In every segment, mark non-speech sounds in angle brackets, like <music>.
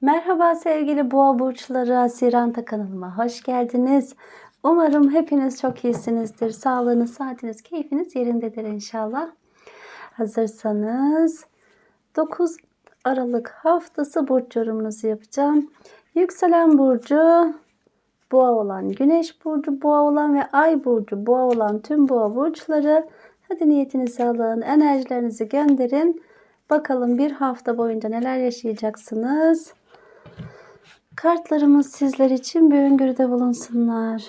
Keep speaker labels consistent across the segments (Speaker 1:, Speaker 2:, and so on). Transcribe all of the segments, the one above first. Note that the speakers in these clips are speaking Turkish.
Speaker 1: Merhaba sevgili boğa burçları, Haziran'da kanalıma hoş geldiniz. Umarım hepiniz çok iyisinizdir. Sağlığınız, saatiniz, keyfiniz yerindedir inşallah. Hazırsanız 9 Aralık haftası burç yorumunuzu yapacağım. Yükselen burcu boğa olan, güneş burcu boğa olan ve ay burcu boğa olan tüm boğa burçları hadi niyetinizi alın, enerjilerinizi gönderin. Bakalım bir hafta boyunca neler yaşayacaksınız. Kartlarımız sizler için bir öngörüde bulunsunlar.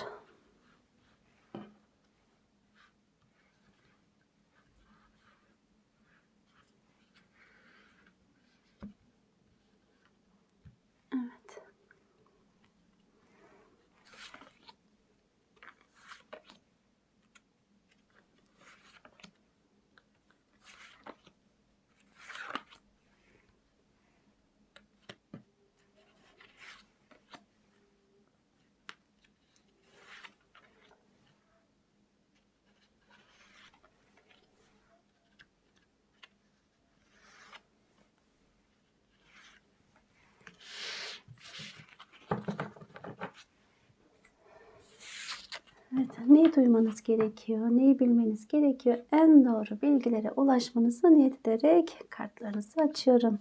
Speaker 1: Evet, neyi duymanız gerekiyor, neyi bilmeniz gerekiyor? En doğru bilgilere ulaşmanızı niyet ederek kartlarınızı açıyorum.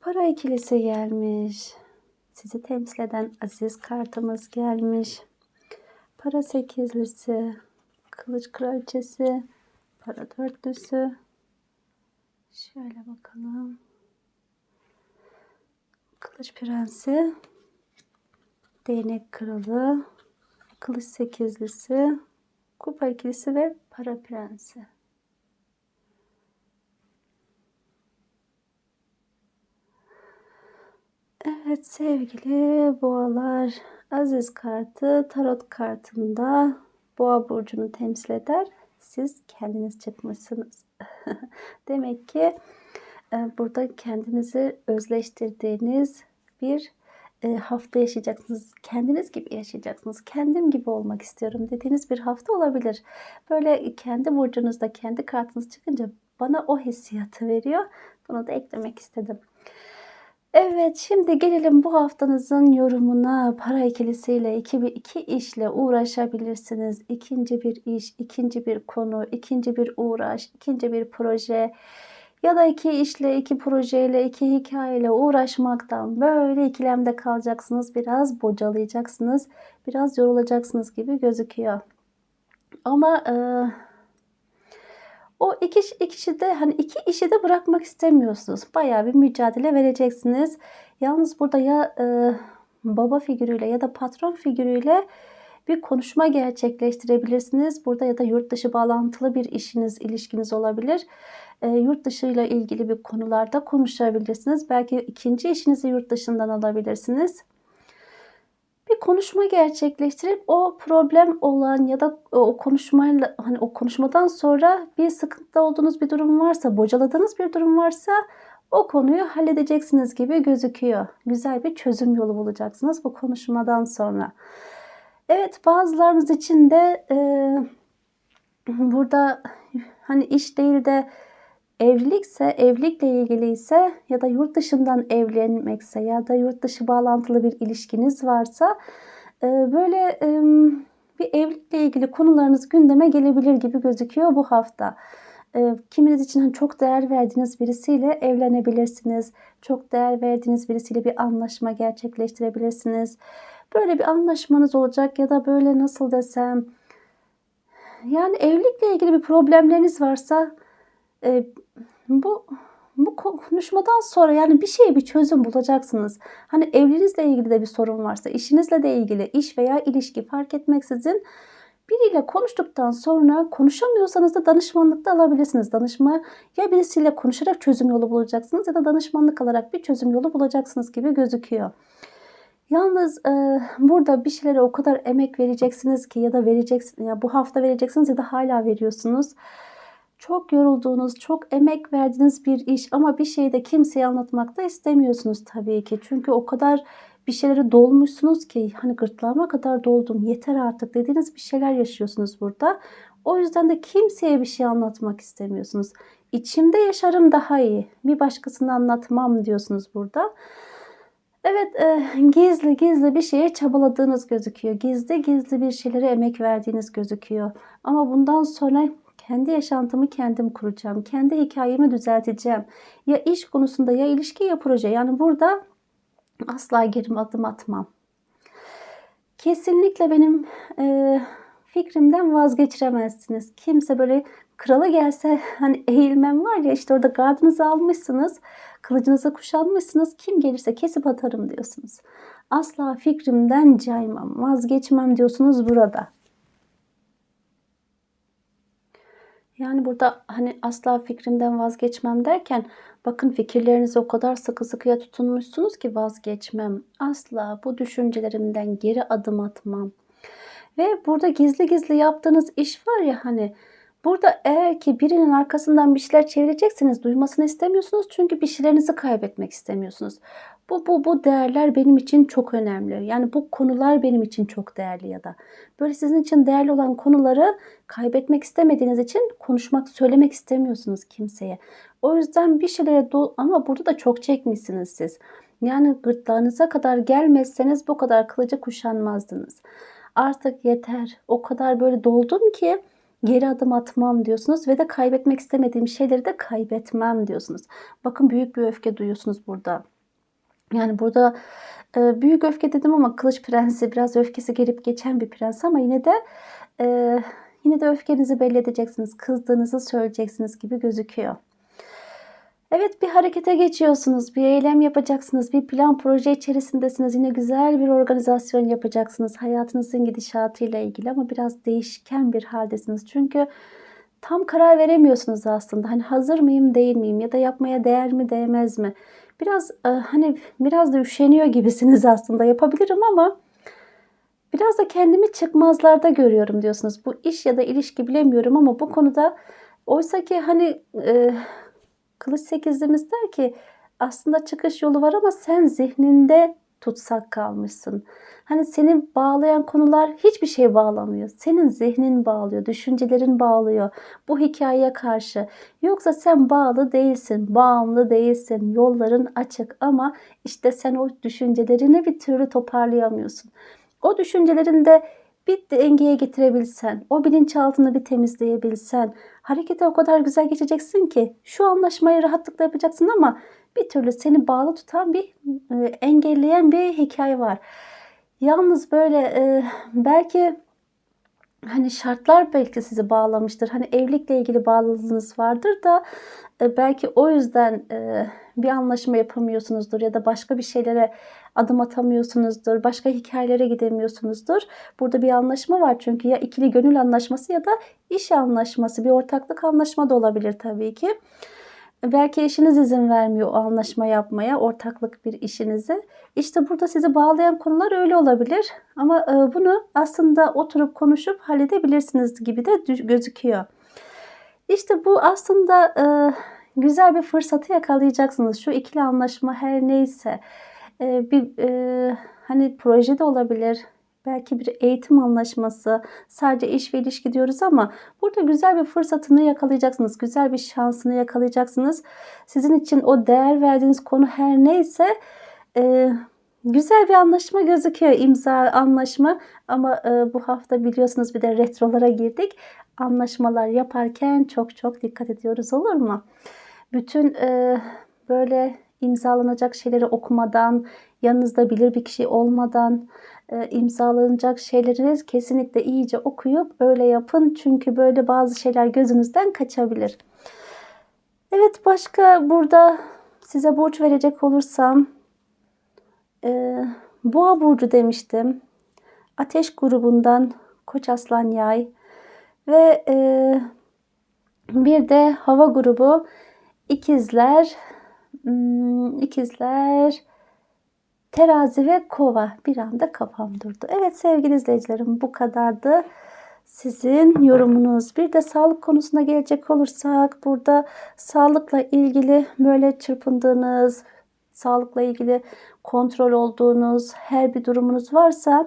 Speaker 1: Para ikilisi gelmiş. Sizi temsil eden aziz kartımız gelmiş. Para sekizlisi, kılıç kraliçesi, para dörtlüsü. Şöyle bakalım. Kılıç prensi, değnek kralı, kılıç sekizlisi, kupa ikilisi ve para prensi. Evet sevgili boğalar, aziz kartı tarot kartında boğa burcunu temsil eder. Siz kendiniz çıkmışsınız. <laughs> Demek ki e, burada kendinizi özleştirdiğiniz bir hafta yaşayacaksınız. Kendiniz gibi yaşayacaksınız. Kendim gibi olmak istiyorum dediğiniz bir hafta olabilir. Böyle kendi burcunuzda kendi kartınız çıkınca bana o hissiyatı veriyor. Bunu da eklemek istedim. Evet şimdi gelelim bu haftanızın yorumuna. Para ikilisiyle iki, iki işle uğraşabilirsiniz. İkinci bir iş, ikinci bir konu, ikinci bir uğraş, ikinci bir proje ya da iki işle, iki projeyle, iki hikayeyle uğraşmaktan böyle ikilemde kalacaksınız. Biraz bocalayacaksınız, biraz yorulacaksınız gibi gözüküyor. Ama e, o iki, ikisi de hani iki işi de bırakmak istemiyorsunuz. Bayağı bir mücadele vereceksiniz. Yalnız burada ya e, baba figürüyle ya da patron figürüyle bir konuşma gerçekleştirebilirsiniz. Burada ya da yurt dışı bağlantılı bir işiniz, ilişkiniz olabilir. E, yurt dışı ile ilgili bir konularda konuşabilirsiniz. Belki ikinci işinizi yurt dışından alabilirsiniz bir konuşma gerçekleştirip o problem olan ya da o konuşmayla hani o konuşmadan sonra bir sıkıntıda olduğunuz bir durum varsa, bocaladığınız bir durum varsa o konuyu halledeceksiniz gibi gözüküyor. Güzel bir çözüm yolu bulacaksınız bu konuşmadan sonra. Evet bazılarınız için de e, burada hani iş değil de evlilikse, evlilikle ilgili ise ya da yurt dışından evlenmekse ya da yurt dışı bağlantılı bir ilişkiniz varsa e, böyle bir evlilikle ilgili konularınız gündeme gelebilir gibi gözüküyor bu hafta. E, kiminiz için hani çok değer verdiğiniz birisiyle evlenebilirsiniz. Çok değer verdiğiniz birisiyle bir anlaşma gerçekleştirebilirsiniz. Böyle bir anlaşmanız olacak ya da böyle nasıl desem yani evlilikle ilgili bir problemleriniz varsa e, bu bu konuşmadan sonra yani bir şeye bir çözüm bulacaksınız. Hani evliliğinizle ilgili de bir sorun varsa, işinizle de ilgili iş veya ilişki fark etmeksizin biriyle konuştuktan sonra konuşamıyorsanız da danışmanlık da alabilirsiniz. Danışma ya birisiyle konuşarak çözüm yolu bulacaksınız ya da danışmanlık alarak bir çözüm yolu bulacaksınız gibi gözüküyor. Yalnız e, burada bir şeylere o kadar emek vereceksiniz ki ya da vereceksiniz ya bu hafta vereceksiniz ya da hala veriyorsunuz çok yorulduğunuz, çok emek verdiğiniz bir iş ama bir şeyi de kimseye anlatmak da istemiyorsunuz tabii ki. Çünkü o kadar bir şeyleri dolmuşsunuz ki hani gırtlağıma kadar doldum yeter artık dediğiniz bir şeyler yaşıyorsunuz burada. O yüzden de kimseye bir şey anlatmak istemiyorsunuz. İçimde yaşarım daha iyi. Bir başkasına anlatmam diyorsunuz burada. Evet, eee, gizli gizli bir şeye çabaladığınız gözüküyor. Gizli gizli bir şeylere emek verdiğiniz gözüküyor. Ama bundan sonra kendi yaşantımı kendim kuracağım. Kendi hikâyemi düzelteceğim. Ya iş konusunda ya ilişki ya proje. Yani burada asla geri adım atmam. Kesinlikle benim, eee, fikrimden vazgeçiremezsiniz. Kimse böyle krala gelse hani eğilmem var ya, işte orada gardınızı almışsınız, kılıcınızı kuşanmışsınız, kim gelirse kesip atarım diyorsunuz. Asla fikrimden caymam, vazgeçmem diyorsunuz burada. Yani burada hani asla fikrimden vazgeçmem derken bakın fikirlerinize o kadar sıkı sıkıya tutunmuşsunuz ki vazgeçmem. Asla bu düşüncelerimden geri adım atmam. Ve burada gizli gizli yaptığınız iş var ya hani burada eğer ki birinin arkasından bir şeyler çevirecekseniz duymasını istemiyorsunuz. Çünkü bir şeylerinizi kaybetmek istemiyorsunuz. Bu, bu, bu değerler benim için çok önemli. Yani bu konular benim için çok değerli ya da. Böyle sizin için değerli olan konuları kaybetmek istemediğiniz için konuşmak, söylemek istemiyorsunuz kimseye. O yüzden bir şeylere do ama burada da çok çekmişsiniz siz. Yani gırtlağınıza kadar gelmezseniz bu kadar kılıcı kuşanmazdınız. Artık yeter. O kadar böyle doldum ki geri adım atmam diyorsunuz ve de kaybetmek istemediğim şeyleri de kaybetmem diyorsunuz. Bakın büyük bir öfke duyuyorsunuz burada. Yani burada e, büyük öfke dedim ama kılıç prensi biraz öfkesi gelip geçen bir prens ama yine de e, yine de öfkenizi belli edeceksiniz. Kızdığınızı söyleyeceksiniz gibi gözüküyor. Evet bir harekete geçiyorsunuz, bir eylem yapacaksınız, bir plan proje içerisindesiniz. Yine güzel bir organizasyon yapacaksınız hayatınızın gidişatıyla ilgili ama biraz değişken bir haldesiniz. Çünkü tam karar veremiyorsunuz aslında. Hani hazır mıyım, değil miyim ya da yapmaya değer mi, değmez mi? Biraz e, hani biraz da üşeniyor gibisiniz aslında. Yapabilirim ama biraz da kendimi çıkmazlarda görüyorum diyorsunuz. Bu iş ya da ilişki bilemiyorum ama bu konuda oysa ki hani e, Kılıç sekizlimiz der ki aslında çıkış yolu var ama sen zihninde tutsak kalmışsın. Hani seni bağlayan konular hiçbir şey bağlamıyor. Senin zihnin bağlıyor, düşüncelerin bağlıyor bu hikayeye karşı. Yoksa sen bağlı değilsin, bağımlı değilsin. Yolların açık ama işte sen o düşüncelerini bir türlü toparlayamıyorsun. O düşüncelerinde bir dengeye getirebilsen, o bilinçaltını bir temizleyebilsen, harekete o kadar güzel geçeceksin ki şu anlaşmayı rahatlıkla yapacaksın ama bir türlü seni bağlı tutan bir e, engelleyen bir hikaye var. Yalnız böyle e, belki hani şartlar belki sizi bağlamıştır. Hani evlilikle ilgili bağlılığınız vardır da e, belki o yüzden e, bir anlaşma yapamıyorsunuzdur ya da başka bir şeylere adım atamıyorsunuzdur. Başka hikayelere gidemiyorsunuzdur. Burada bir anlaşma var çünkü ya ikili gönül anlaşması ya da iş anlaşması, bir ortaklık anlaşma da olabilir tabii ki. Belki eşiniz izin vermiyor o anlaşma yapmaya, ortaklık bir işinizi. İşte burada sizi bağlayan konular öyle olabilir. Ama e, bunu aslında oturup konuşup halledebilirsiniz gibi de gözüküyor. İşte bu aslında e, güzel bir fırsatı yakalayacaksınız. Şu ikili anlaşma her neyse. E, bir hani proje de olabilir, belki bir eğitim anlaşması, sadece iş ve ilişki diyoruz ama burada güzel bir fırsatını yakalayacaksınız. Güzel bir şansını yakalayacaksınız. Sizin için o değer verdiğiniz konu her neyse e, güzel bir anlaşma gözüküyor. imza anlaşma ama e, bu hafta biliyorsunuz bir de retrolara girdik. Anlaşmalar yaparken çok çok dikkat ediyoruz olur mu? Bütün e, böyle imzalanacak şeyleri okumadan, yanınızda bilir bir kişi olmadan e, imzalanacak şeyleri kesinlikle iyice okuyup öyle yapın. Çünkü böyle bazı şeyler gözünüzden kaçabilir. Evet başka burada size burç verecek olursam e, boğa burcu demiştim. Ateş grubundan Koç Aslan Yay ve e, bir de hava grubu ikizler ikizler Terazi ve kova bir anda kafam durdu. Evet sevgili izleyicilerim bu kadardı. Sizin yorumunuz. Bir de sağlık konusuna gelecek olursak burada sağlıkla ilgili böyle çırpındığınız, sağlıkla ilgili kontrol olduğunuz her bir durumunuz varsa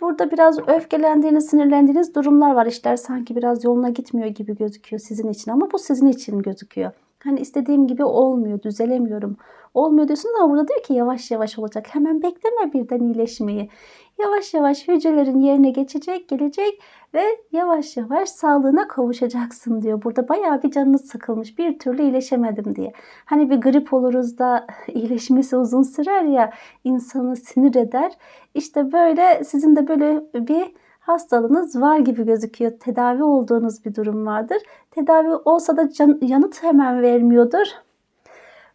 Speaker 1: burada biraz öfkelendiğiniz, sinirlendiğiniz durumlar var. İşler sanki biraz yoluna gitmiyor gibi gözüküyor sizin için ama bu sizin için gözüküyor. Hani istediğim gibi olmuyor, düzelemiyorum. Olmuyor diyorsunuz ama burada diyor ki yavaş yavaş olacak. Hemen bekleme birden iyileşmeyi. Yavaş yavaş hücrelerin yerine geçecek, gelecek ve yavaş yavaş sağlığına kavuşacaksın diyor. Burada bayağı bir canınız sıkılmış. Bir türlü iyileşemedim diye. Hani bir grip oluruz da <laughs> iyileşmesi uzun sürer ya insanı sinir eder. İşte böyle sizin de böyle bir hastalığınız var gibi gözüküyor. Tedavi olduğunuz bir durum vardır. Tedavi olsa da can, yanıt hemen vermiyordur.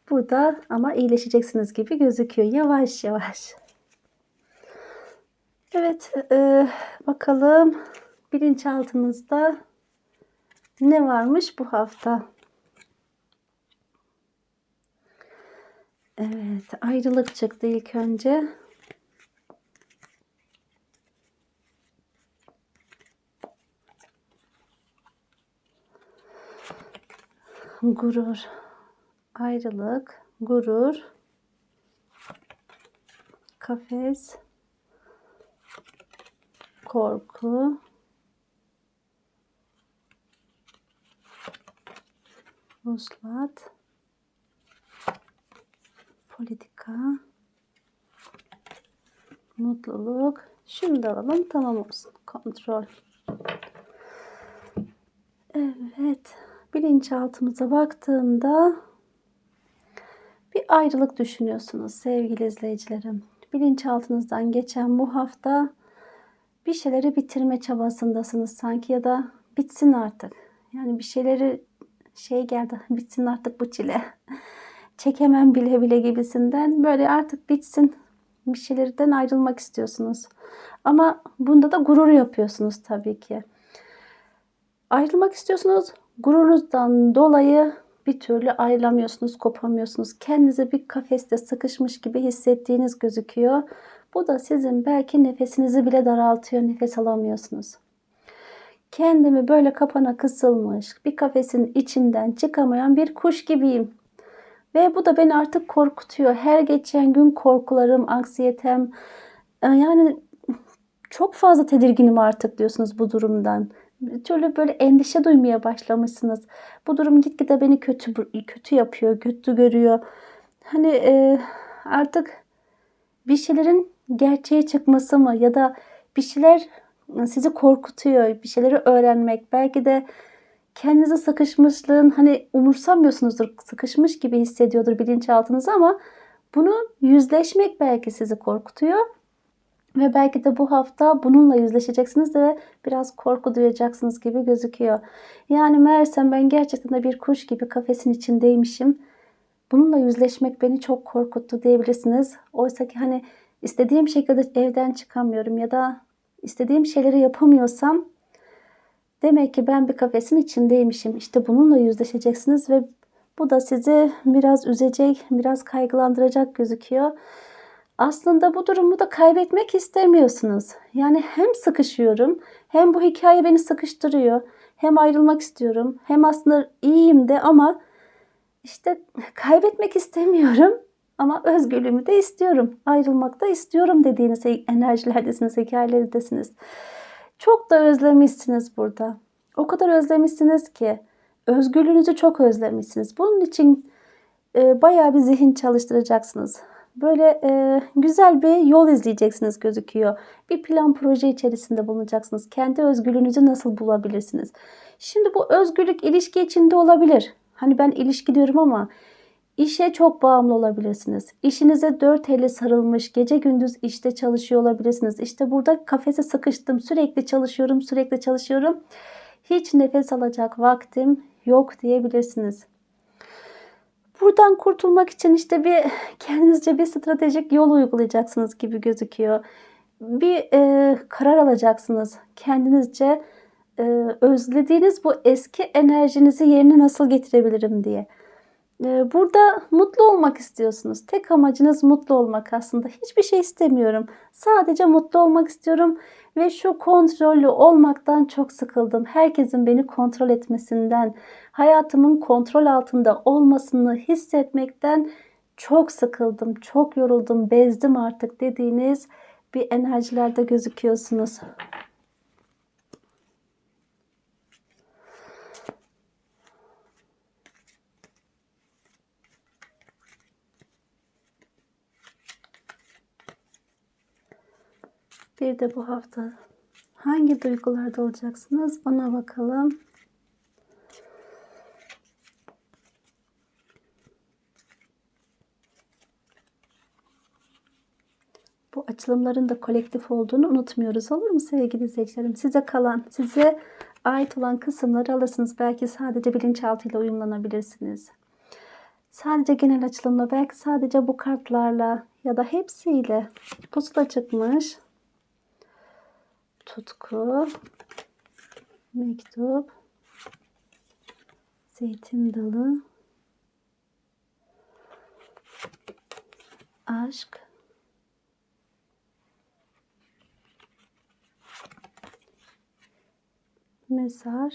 Speaker 1: Burada ama iyileşeceksiniz gibi gözüküyor. Yavaş yavaş. Evet, e, bakalım bilinçaltınızda ne varmış bu hafta? Evet, ayrılık çıktı ilk önce. Gurur, ayrılık, gurur, kafes, korku, vuslat, politika, mutluluk. Da alalım tamam olsun. Kontrol. Evet. Bilinçaltımıza baktığımda bir ayrılık düşünüyorsunuz sevgili izleyicilerim. Bilinçaltınızdan geçen bu hafta bir şeyleri bitirme çabasındasınız sanki ya da bitsin artık. Yani bir şeyleri şey geldi <laughs> bitsin artık bu çile. Çekemem bile bile gibisinden böyle artık bitsin bir şeylerden ayrılmak istiyorsunuz. Ama bunda da gurur yapıyorsunuz tabii ki. Ayrılmak istiyorsunuz. Gururunuzdan dolayı bir türlü ayrılamıyorsunuz, kopamıyorsunuz. Kendinizi bir kafeste sıkışmış gibi hissettiğiniz gözüküyor. Bu da sizin belki nefesinizi bile daraltıyor, nefes alamıyorsunuz. Kendimi böyle kapana kısılmış, bir kafesin içinden çıkamayan bir kuş gibiyim. Ve bu da beni artık korkutuyor. Her geçen gün korkularım, anksiyetem, e, yani çok fazla tedirginim artık diyorsunuz bu durumdan. Bir türlü böyle endişe duymaya başlamışsınız. Bu durum gitgide beni kötü kötü yapıyor, kötü görüyor. Hani e, artık bir şeylerin gerçeğe çıkması mı ya da bir şeyler sizi korkutuyor, bir şeyleri öğrenmek, belki de kendinizi sıkışmışlığın hani umursamıyorsunuzdur, sıkışmış gibi hissediyordur bilinçaltınız ama bunu yüzleşmek belki sizi korkutuyor. Ve belki de bu hafta bununla yüzleşeceksiniz ve biraz korku duyacaksınız gibi gözüküyor. Yani meğersem ben gerçekten de bir kuş gibi kafesin içindeymişim. Bununla yüzleşmek beni çok korkuttu diyebilirsiniz. Oysa ki hani istediğim şekilde evden çıkamıyorum ya da istediğim şeyleri yapamıyorsam demek ki ben bir kafesin içindeymişim. İşte bununla yüzleşeceksiniz ve bu da sizi biraz üzecek, biraz kaygılandıracak gözüküyor. Aslında bu durumu da kaybetmek istemiyorsunuz. Yani hem sıkışıyorum, hem bu hikaye beni sıkıştırıyor, hem ayrılmak istiyorum, hem aslında iyiyim de ama işte kaybetmek istemiyorum <laughs> ama özgürlüğümü de istiyorum. Ayrılmak da istiyorum dediğiniz enerjilerdesiniz, hikayelerdesiniz. Çok da özlemişsiniz burada. O kadar özlemişsiniz ki özgürlüğünüzü çok özlemişsiniz. Bunun için e, bayağı bir zihin çalıştıracaksınız. Böyle e, güzel bir yol izleyeceksiniz gözüküyor. Bir plan proje içerisinde bulunacaksınız. Kendi özgürlüğünüzü nasıl bulabilirsiniz? Şimdi bu özgürlük ilişki içinde olabilir. Hani ben ilişki diyorum ama işe çok bağımlı olabilirsiniz. İşinize dört eli sarılmış, gece gündüz işte çalışıyor olabilirsiniz. İşte burada kafese sıkıştım, sürekli çalışıyorum, sürekli çalışıyorum. Hiç nefes alacak vaktim yok diyebilirsiniz. Buradan kurtulmak için işte bir kendinizce bir stratejik yol uygulayacaksınız gibi gözüküyor. Bir e, karar alacaksınız kendinizce e, özlediğiniz bu eski enerjinizi yerine nasıl getirebilirim diye. E, burada mutlu olmak istiyorsunuz. Tek amacınız mutlu olmak aslında. Hiçbir şey istemiyorum. Sadece mutlu olmak istiyorum ve şu kontrollü olmaktan çok sıkıldım. Herkesin beni kontrol etmesinden, hayatımın kontrol altında olmasını hissetmekten çok sıkıldım, çok yoruldum, bezdim artık dediğiniz bir enerjilerde gözüküyorsunuz. Bir de bu hafta hangi duygularda olacaksınız ona bakalım. Bu açılımların da kolektif olduğunu unutmuyoruz. Olur mu sevgili izleyicilerim? Size kalan, size ait olan kısımları alırsınız. Belki sadece bilinçaltıyla uyumlanabilirsiniz. Sadece genel açılımla, belki sadece bu kartlarla ya da hepsiyle pusula çıkmış. Tutku, mektup, zeytin dalı, aşk, mezar,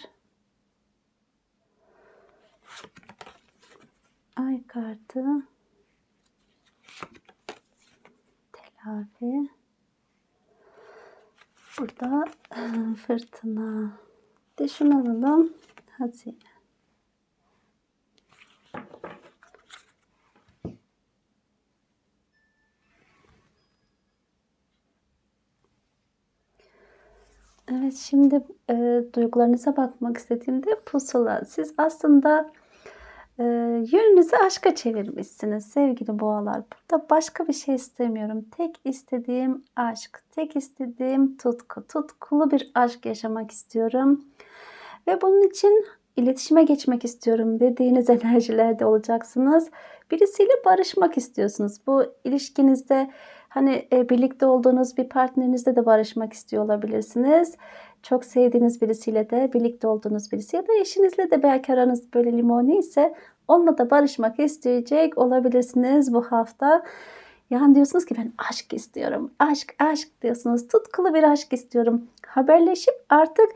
Speaker 1: ay kartı, telafi, burada fırtına. Bir De şunu alalım. Hazine. Evet şimdi e, duygularınıza bakmak istediğimde pusula. Siz aslında e, yönünüzü aşka çevirmişsiniz sevgili boğalar. Burada başka bir şey istemiyorum. Tek istediğim aşk, tek istediğim tutku, tutkulu bir aşk yaşamak istiyorum. Ve bunun için iletişime geçmek istiyorum dediğiniz <laughs> enerjilerde olacaksınız. Birisiyle barışmak istiyorsunuz. Bu ilişkinizde hani e, birlikte olduğunuz bir partnerinizle de barışmak istiyor olabilirsiniz. Çok sevdiğiniz birisiyle de birlikte olduğunuz birisi ya da eşinizle de belki aranız böyle limoni ise onunla da barışmak isteyecek olabilirsiniz bu hafta. Yani diyorsunuz ki ben aşk istiyorum. Aşk, aşk diyorsunuz. Tutkulu bir aşk istiyorum. Haberleşip artık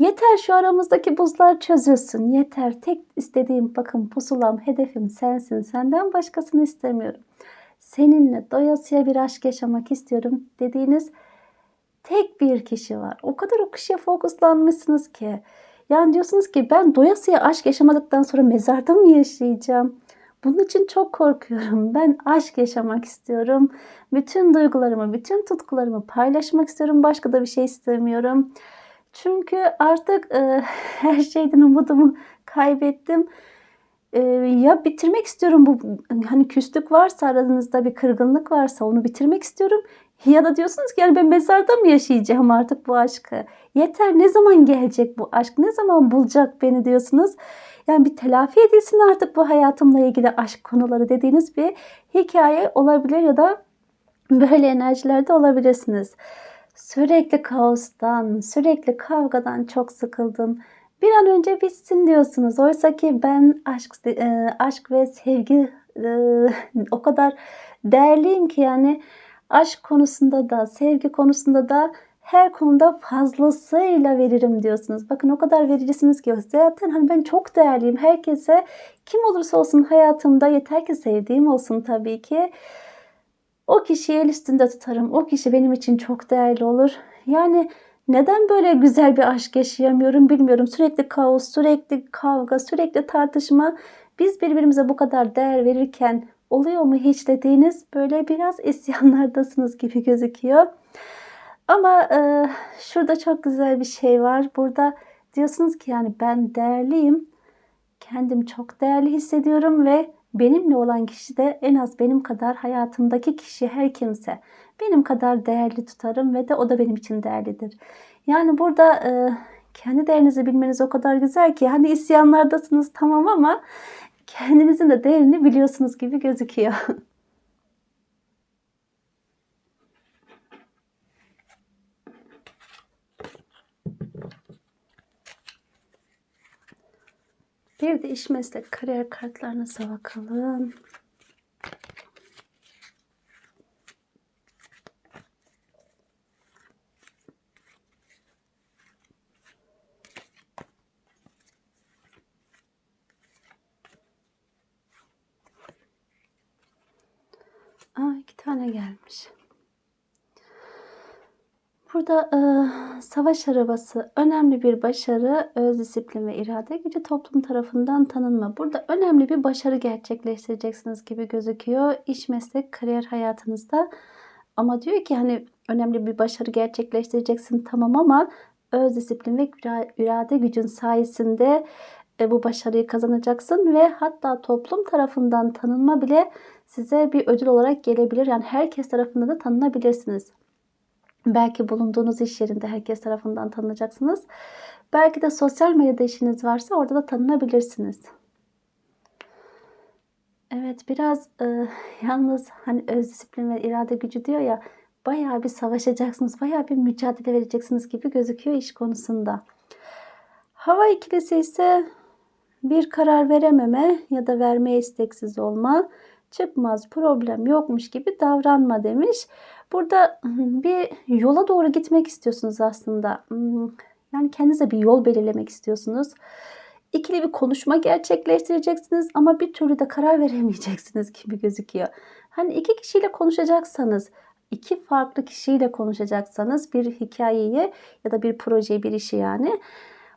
Speaker 1: Yeter şu aramızdaki buzlar çözülsün. Yeter. Tek istediğim bakın pusulam, hedefim sensin. Senden başkasını istemiyorum. Seninle doyasıya bir aşk yaşamak istiyorum dediğiniz tek bir kişi var. O kadar o kişiye fokuslanmışsınız ki. Yani diyorsunuz ki ben doyasıya aşk yaşamadıktan sonra mezarda mı yaşayacağım? Bunun için çok korkuyorum. Ben aşk yaşamak istiyorum. Bütün duygularımı, bütün tutkularımı paylaşmak istiyorum. Başka da bir şey istemiyorum. Çünkü artık e, <laughs> her şeyden umudumu kaybettim. E, ya bitirmek istiyorum bu hani küslük varsa aranızda bir kırgınlık varsa onu bitirmek istiyorum. Ya da diyorsunuz ki yani ben mezarda mı yaşayacağım artık bu aşkı? Yeter ne zaman gelecek bu aşk? Ne zaman bulacak beni diyorsunuz? Yani bir telafi edilsin artık bu hayatımla ilgili aşk konuları dediğiniz bir hikaye olabilir ya da böyle enerjilerde olabilirsiniz. Sürekli kaostan, sürekli kavgadan çok sıkıldım. Bir an önce bitsin diyorsunuz. Oysa ki ben aşk, e, aşk ve sevgi e, o kadar değerliyim ki yani aşk konusunda da, sevgi konusunda da her konuda fazlasıyla veririm diyorsunuz. Bakın o kadar vericisiniz ki zaten hani ben çok değerliyim. Herkese kim olursa olsun hayatımda yeter ki sevdiğim olsun tabii ki. O kişiyi el üstünde tutarım. O kişi benim için çok değerli olur. Yani neden böyle güzel bir aşk yaşayamıyorum bilmiyorum. Sürekli kaos, sürekli kavga, sürekli tartışma. Biz birbirimize bu kadar değer verirken oluyor mu hiç dediğiniz böyle biraz <laughs> isyanlardasınız gibi gözüküyor. Ama e, şurada çok güzel bir şey var. Burada diyorsunuz ki yani ben değerliyim. Kendim çok değerli hissediyorum ve benimle olan kişi de en az benim kadar hayatımdaki kişi her kimse benim kadar değerli tutarım ve de o da benim için değerlidir. Yani burada e, kendi değerinizi bilmeniz o kadar güzel ki hani isyanlardasınız tamam ama kendinizin de değerini biliyorsunuz gibi gözüküyor. <laughs> Bir de iş meslek kariyer kartlarınıza bakalım. Tane gelmiş. Burada e, savaş arabası önemli bir başarı, öz disiplin ve irade gücü toplum tarafından tanınma. Burada önemli bir başarı gerçekleştireceksiniz gibi gözüküyor iş meslek kariyer hayatınızda. Ama diyor ki hani önemli bir başarı gerçekleştireceksin tamam ama öz disiplin ve irade gücün sayesinde bu başarıyı kazanacaksın ve hatta toplum tarafından tanınma bile size bir ödül olarak gelebilir. Yani herkes tarafından da tanınabilirsiniz. Belki bulunduğunuz iş yerinde herkes tarafından tanınacaksınız. Belki de sosyal medyada işiniz varsa orada da tanınabilirsiniz. Evet biraz e, yalnız hani öz disiplin ve irade gücü diyor ya bayağı bir savaşacaksınız, bayağı bir mücadele vereceksiniz gibi gözüküyor iş konusunda. Hava ikilisi ise bir karar verememe ya da vermeye isteksiz olma, çıkmaz problem yokmuş gibi davranma demiş. Burada bir yola doğru gitmek istiyorsunuz aslında. Yani kendinize bir yol belirlemek istiyorsunuz. İkili bir konuşma gerçekleştireceksiniz ama bir türlü de karar veremeyeceksiniz <laughs> gibi gözüküyor. Hani iki kişiyle konuşacaksanız, iki farklı kişiyle konuşacaksanız bir hikayeyi ya da bir projeyi, bir işi yani.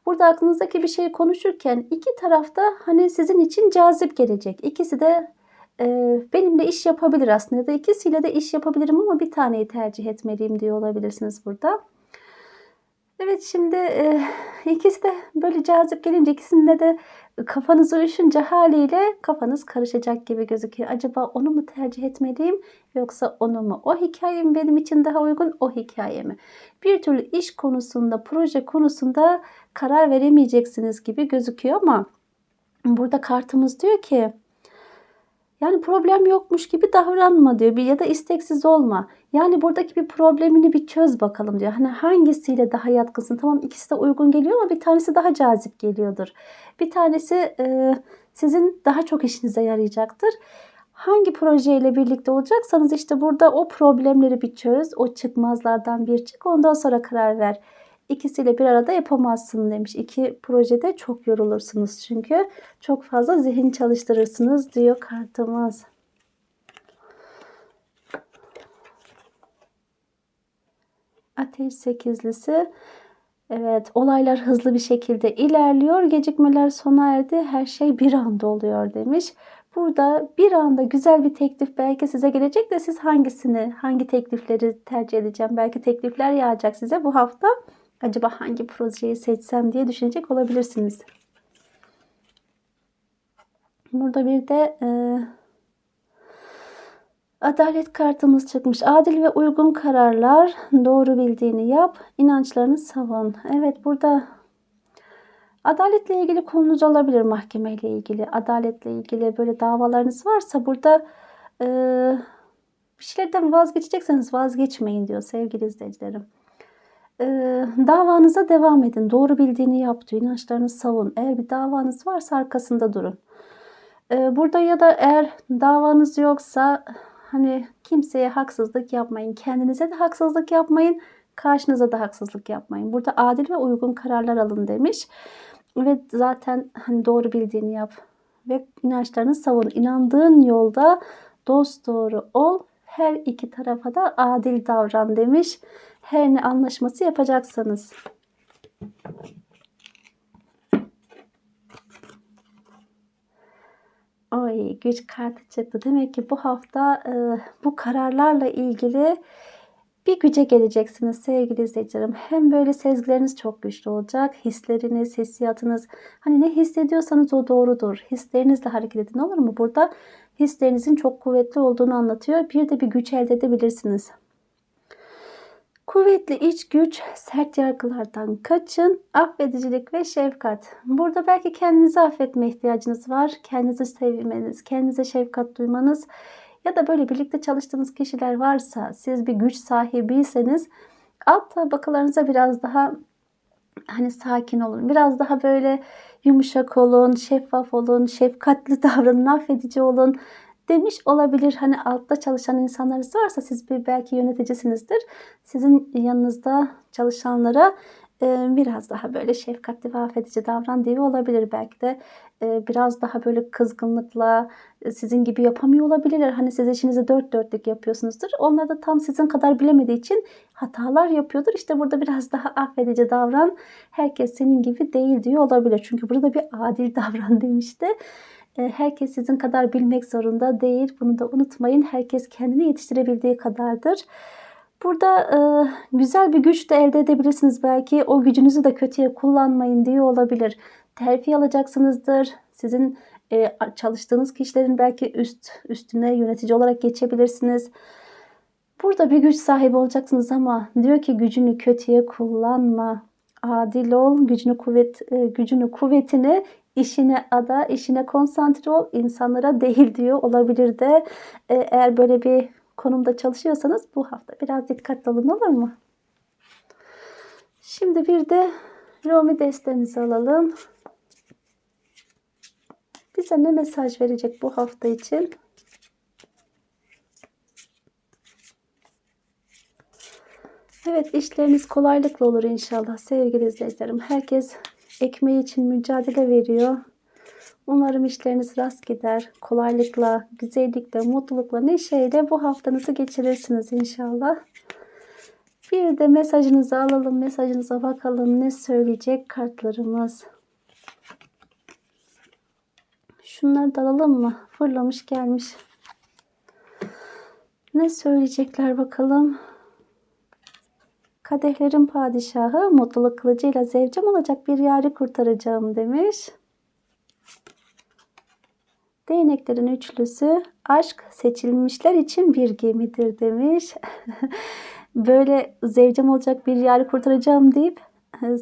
Speaker 1: Burada aklınızdaki bir şeyi konuşurken iki tarafta hani sizin için cazip gelecek. İkisi de e, benimle iş yapabilir aslında ya da ikisiyle de iş yapabilirim ama bir taneyi tercih etmeliyim diyor olabilirsiniz burada. Evet şimdi e, ikisi de böyle cazip gelince ikisinde de kafanız uyuşunca haliyle kafanız karışacak gibi gözüküyor. Acaba onu mu tercih etmeliyim yoksa onu mu? O hikaye mi benim için daha uygun o hikaye mi? Bir türlü iş konusunda, proje konusunda karar veremeyeceksiniz gibi gözüküyor ama burada kartımız diyor ki yani problem yokmuş gibi davranma diyor bir ya da isteksiz olma. Yani buradaki bir problemini bir çöz bakalım diyor. Hani hangisiyle daha yatkınsın? Tamam ikisi de uygun geliyor ama bir tanesi daha cazip geliyordur. Bir tanesi e, sizin daha çok işinize yarayacaktır. Hangi projeyle birlikte olacaksanız işte burada o problemleri bir çöz, o çıkmazlardan bir çık, ondan sonra karar ver. İkisiyle bir arada yapamazsın demiş. İki projede çok yorulursunuz çünkü çok fazla zihin çalıştırırsınız diyor kartımız. Ateş sekizlisi. Evet, olaylar hızlı bir şekilde ilerliyor. Gecikmeler sona erdi. Her şey bir anda oluyor demiş. Burada bir anda güzel bir teklif belki size gelecek de siz hangisini, hangi teklifleri tercih edeceğim? Belki teklifler yağacak size bu hafta. Acaba hangi projeyi seçsem diye düşünecek olabilirsiniz. Burada bir de e, adalet kartımız çıkmış. Adil ve uygun kararlar, doğru bildiğini yap, inançlarını savun. Evet burada adaletle ilgili konunuz olabilir mahkemeyle ilgili. Adaletle ilgili böyle davalarınız varsa burada e, bir şeylerden vazgeçecekseniz vazgeçmeyin diyor sevgili izleyicilerim e, davanıza devam edin. Doğru bildiğini yap diyor. İnançlarını savun. Eğer bir davanız varsa arkasında durun. E, burada ya da eğer davanız yoksa hani kimseye haksızlık yapmayın. Kendinize de haksızlık yapmayın. Karşınıza da haksızlık yapmayın. Burada adil ve uygun kararlar alın demiş. Ve zaten hani doğru bildiğini yap. Ve inançlarını savun. İnandığın yolda dost doğru ol. Her iki tarafa da adil davran demiş her ne anlaşması yapacaksanız. Ay güç kartı çıktı. Demek ki bu hafta e, bu kararlarla ilgili bir güce geleceksiniz sevgili izleyicilerim. Hem böyle sezgileriniz çok güçlü olacak. Hisleriniz, hissiyatınız. Hani ne hissediyorsanız o doğrudur. Hislerinizle hareket edin olur mu? Burada hislerinizin çok kuvvetli olduğunu anlatıyor. Bir de bir güç elde edebilirsiniz. Kuvvetli iç güç, sert yargılardan kaçın, affedicilik ve şefkat. Burada belki kendinizi affetme ihtiyacınız var. Kendinizi sevmeniz, kendinize şefkat duymanız ya da böyle birlikte çalıştığınız kişiler varsa, siz bir güç sahibiyseniz alt tabakalarınıza biraz daha hani sakin olun. Biraz daha böyle yumuşak olun, şeffaf olun, şefkatli <laughs> davranın, affedici olun demiş olabilir. Hani altta çalışan insanlarınız varsa siz bir belki yöneticisinizdir. Sizin yanınızda çalışanlara e, biraz daha böyle şefkatli ve affedici davran diye olabilir. Belki de e, biraz daha böyle kızgınlıkla e, sizin gibi yapamıyor olabilirler. Hani siz işinizi dört dörtlük yapıyorsunuzdur. Onlar da tam sizin kadar bilemediği için hatalar yapıyordur. İşte burada biraz daha affedici davran. Herkes senin gibi değil diyor olabilir. Çünkü burada bir adil <laughs> davran demişti. E, herkes sizin kadar bilmek zorunda değil. Bunu da unutmayın. Herkes kendini yetiştirebildiği kadardır. Burada, eee, güzel bir güç de elde edebilirsiniz belki. O gücünüzü de kötüye kullanmayın diyor olabilir. Terfi alacaksınızdır. Sizin, a çalıştığınız kişilerin belki üst üstüne yönetici olarak geçebilirsiniz. Burada bir güç sahibi olacaksınız ama diyor ki gücünü kötüye kullanma. Adil ol, gücünü kuvvet eee, gücünü kuvvetini işine ada, işine konsantre ol, insanlara değil diyor olabilir de. Eee, eğer böyle bir konumda çalışıyorsanız bu hafta biraz dikkatli olun olur mu? Şimdi bir de Rumi destemizi alalım. Bize ne mesaj verecek bu hafta için? Evet, işleriniz kolaylıkla olur inşallah sevgili izleyicilerim. Herkes ekmeği için mücadele veriyor. Umarım işleriniz rast gider. Kolaylıkla, güzellikle, mutlulukla, neşeyle bu haftanızı geçirirsiniz inşallah. Bir de mesajınızı alalım. Mesajınıza bakalım ne söyleyecek kartlarımız. Şunları da alalım mı? Fırlamış gelmiş. Ne söyleyecekler bakalım. Kadehlerin padişahı mutluluk kılıcıyla zevcem olacak bir yari kurtaracağım demiş. Değneklerin üçlüsü aşk seçilmişler için bir gemidir demiş. <laughs> Böyle zevcem olacak bir yari kurtaracağım deyip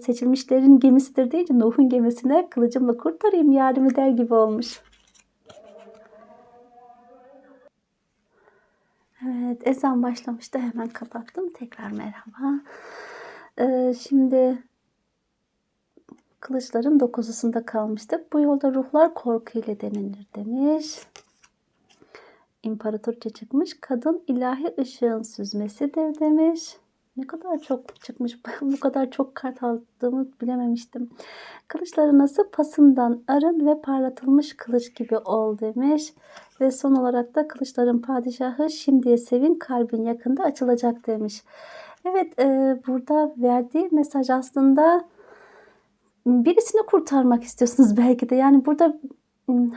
Speaker 1: seçilmişlerin gemisidir deyince Nuh'un gemisine kılıcımla kurtarayım yarimi der gibi olmuş. Evet ezan başlamıştı hemen kapattım. Tekrar merhaba. Ee, şimdi kılıçların dokuzusunda kalmıştık. Bu yolda ruhlar korku ile denilir demiş. İmparatorça çıkmış. Kadın ilahi ışığın süzmesidir demiş. Ne kadar çok çıkmış. <laughs> Bu kadar çok kart aldığımı bilememiştim. Kılıçlarınızı pasından arın ve parlatılmış kılıç gibi ol demiş. Ve son olarak da kılıçların padişahı şimdiye sevin kalbin yakında açılacak demiş. Evet e, burada verdiği mesaj aslında birisini kurtarmak istiyorsunuz belki de. Yani burada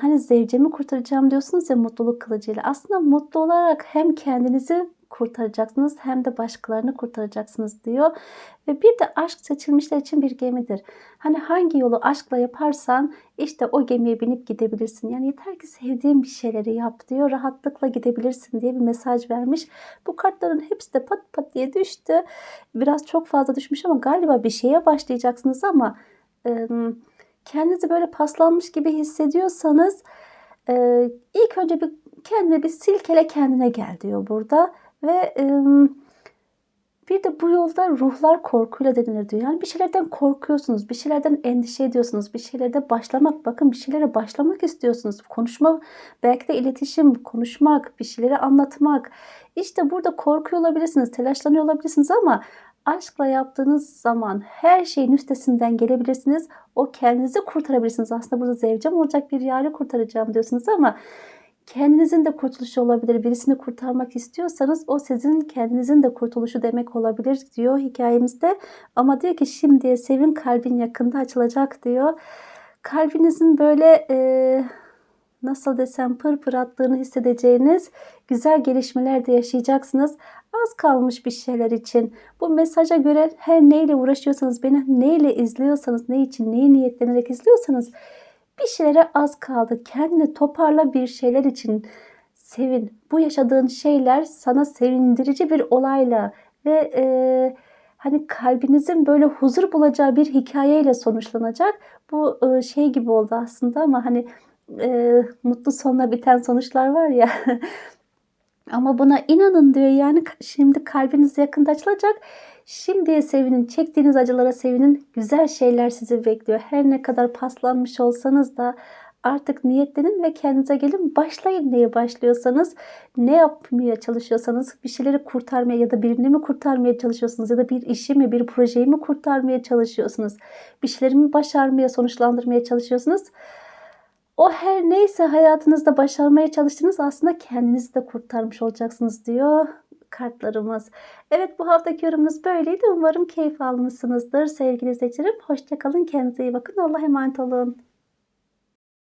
Speaker 1: hani zevcemi kurtaracağım diyorsunuz ya mutluluk kılıcıyla. Aslında mutlu olarak hem kendinizi kurtaracaksınız hem de başkalarını kurtaracaksınız diyor. Ve bir de aşk seçilmişler için bir gemidir. Hani hangi yolu aşkla yaparsan işte o gemiye binip gidebilirsin. Yani yeter ki sevdiğin bir şeyleri yap diyor. Rahatlıkla gidebilirsin diye bir mesaj vermiş. Bu kartların hepsi de pat pat diye düştü. Biraz çok fazla düşmüş ama galiba bir şeye başlayacaksınız ama kendinizi böyle paslanmış gibi hissediyorsanız ilk önce bir kendine bir silkele kendine gel diyor burada. Ve bir de bu yolda ruhlar korkuyla denilir diyor. Yani bir şeylerden korkuyorsunuz, bir şeylerden endişe ediyorsunuz, bir şeylerde başlamak, bakın bir şeylere başlamak istiyorsunuz. Konuşma, belki de iletişim, konuşmak, bir şeyleri anlatmak. İşte burada korkuyor olabilirsiniz, telaşlanıyor olabilirsiniz ama aşkla yaptığınız zaman her şeyin üstesinden gelebilirsiniz. O kendinizi kurtarabilirsiniz. Aslında burada zevcem olacak bir yari kurtaracağım diyorsunuz ama kendinizin de kurtuluşu olabilir. Birisini kurtarmak istiyorsanız o sizin kendinizin de kurtuluşu demek olabilir diyor hikayemizde. Ama diyor ki şimdiye sevin kalbin yakında açılacak diyor. Kalbinizin böyle e, nasıl desem pır pır attığını hissedeceğiniz güzel gelişmeler de yaşayacaksınız. Az kalmış bir şeyler için. Bu mesaja göre her neyle uğraşıyorsanız, beni neyle izliyorsanız, ne için, neyi niyetlenerek izliyorsanız bir şeylere az kaldı. Kendini toparla bir şeyler için sevin. Bu yaşadığın şeyler sana sevindirici bir olayla ve e, hani kalbinizin böyle huzur bulacağı bir hikayeyle sonuçlanacak. Bu e, şey gibi oldu aslında ama hani e, mutlu sonla biten sonuçlar var ya. <laughs> ama buna inanın diyor yani şimdi kalbiniz yakında açılacak Şimdiye sevinin, çektiğiniz acılara sevinin. Güzel şeyler sizi bekliyor. Her ne kadar paslanmış olsanız da artık niyetlenin ve kendinize gelin. Başlayın neye başlıyorsanız, ne yapmaya çalışıyorsanız, bir şeyleri kurtarmaya ya da birini mi kurtarmaya çalışıyorsunuz ya da bir işi mi, bir projeyi mi kurtarmaya çalışıyorsunuz? Bir şeyleri mi başarmaya, sonuçlandırmaya çalışıyorsunuz? O her neyse hayatınızda başarmaya çalıştığınız aslında kendinizi de kurtarmış olacaksınız diyor kartlarımız. Evet bu haftaki yorumunuz böyleydi. Umarım keyif almışsınızdır sevgili izleyicilerim. Hoşçakalın. Kendinize iyi bakın. Allah'a emanet olun.